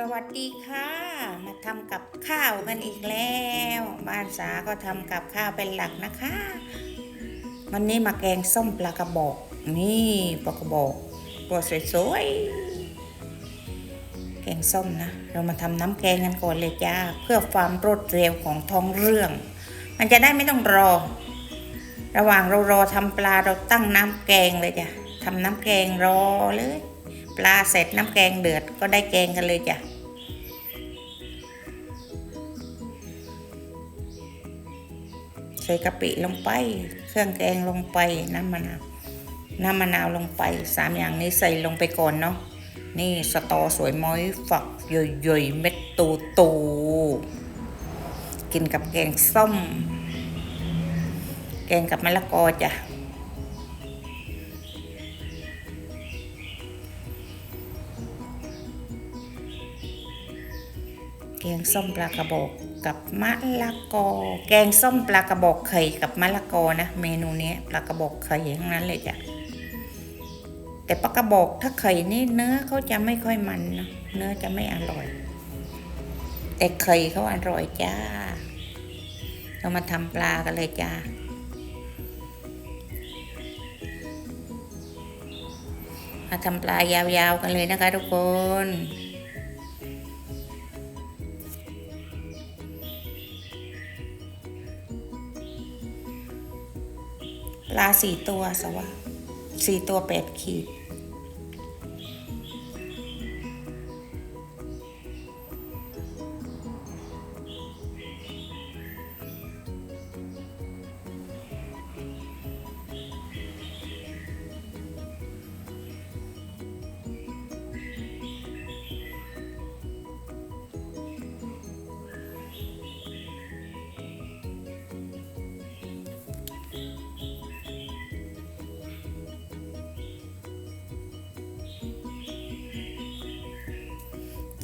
สวัสดีค่ะ มาทำกับข้าวกันอีกแล้ว บ้านสาก็ทำกับข้าวเป็นหลักนะคะ วันนี้มาแกงส้มปลากระบอก นี่ปลากระบอก ตัวสวยๆ แกงส้มนะ เรามาทำน้ำแกงกันก่อนเลยจ้า เพื่อความรวดเร็วของท้องเรื่อง มันจะได้ไม่ต้องรอ ระหว่างเรารอทำปลาเราตั้งน้ำแกงเลยจ้ะทำน้ำแกงรอเลย ปลาเสร็จน้ำแกงเดือดก็ได้แกงกันเลยจ้ะใส่กะปิลงไป เครื่องแกงลงไปน้ำมะนาวน้ำมะนาวลงไปสามอย่างนี้ใส่ลงไปก่อนเนาะนี่สตอสวยม้อยฝักย่อยๆเม็ดตูตูๆกินกับแกงส้ม แกงกับมะละกอจ้ะ แกงส้มปลากระบอกกับมะละกอ แกงส้มปลากระบอกไข่กับมะละกอนะ เมนูนี้ปลากระบอกไข่ทั้งนั้นเลยจ้ะแต่ปลากระบอกถ้าไข่นี่เนื้อเขาจะไม่ค่อยมันนะเนื้อจะไม่อร่อย แต่ไข่เขาอร่อยจ้า เรามาทำปลากันเลยจ้ามาทำปลายาวๆกันเลยนะคะทุกคน ลาสี่ตัวสวะสี่ตัวแปดขีด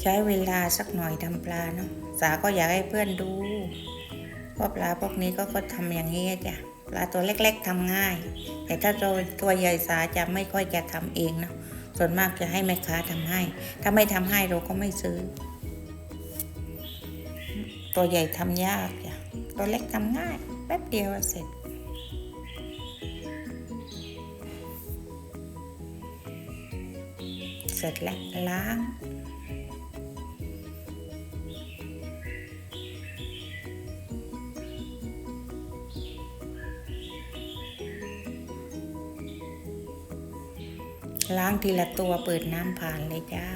ใช้เวลาสักหน่อยทำปลาเนาะสาก็อยากให้เพื่อนดูว่าปลาพวกนี้ก็ก็ทำอย่างนี้จ้ะปลาตัวเล็กๆทำง่าย แต่ถ้าตัวตัวใหญ่สาจะไม่ค่อยจะทำเองเนาะส่วนมากจะให้แม่ค้าทำให้ ถ้าไม่ทำให้เราก็ไม่ซื้อ ตัวใหญ่ทำยากจ้ะตัวเล็กทำง่าย แป๊บเดียวเสร็จเสร็จแล้วล้าง ล้างทีละตัวเปิดน้ำผ่านเลยจ้า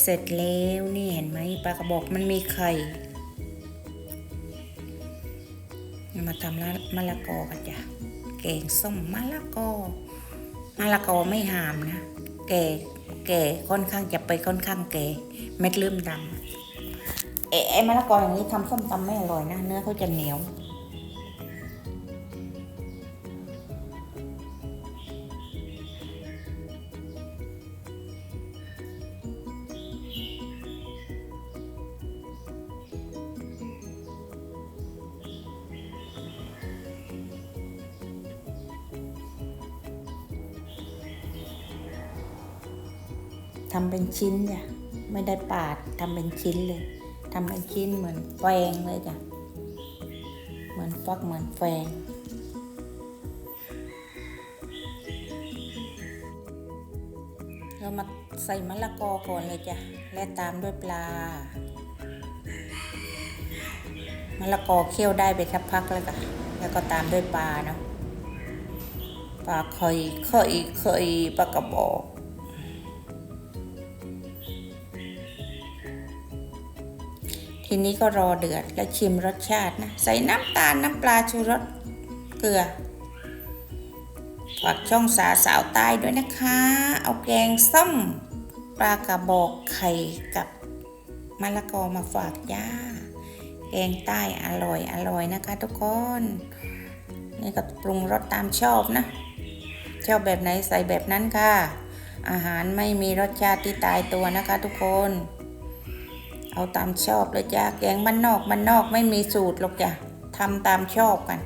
เสร็จแล้วนี่เห็นไหมปลากระบอกมันมีไข่ ทำมะละกอกันจ้ะแกงส้มมะละกอมะละกอไม่หามนะแก่แก่ค่อนข้างจะไปค่อนข้างแก่เม็ดเริ่มดำเอ๊ะไอ้มะละกออย่างนี้ทำส้มตำไม่อร่อยนะ เนื้อเขาจะเหนียว ทำเป็นชิ้นจ้ะไม่ได้ปาดทำเป็นชิ้นเลยทำเป็นชิ้นเหมือนแฟงเลยจ้ะเหมือนฟักเหมือนแฟงเรามาใส่มะละกอก่อนเลยจ้ะและตามด้วยปลามะละกอเคี่ยวได้ไปสักพักแล้วก็แล้วก็ตามด้วยปลาเนาะปลาเคยเคยเคยปลากระบอก ทีนี้ก็รอเดือดแล้วชิมรสชาตินะ ใส่น้ำตาลน้ำปลาชูรสเกลือฝากช่องสาสาวใต้ด้วยนะคะ เอาแกงส้มปลากระบอกไข่กับมะละกอมาฝากย่า แกงใต้อร่อยอร่อยนะคะ ทุกคน นี่ก็ปรุงรสตามชอบนะ ชอบแบบไหนใส่แบบนั้นค่ะ อาหารไม่มีรสชาติที่ตายตัวนะคะ ทุกคน เอาตามชอบเลยจ้าแกงบ้านนอกบ้านนอกไม่มีสูตรหรอกจ้ะทำตามชอบกัน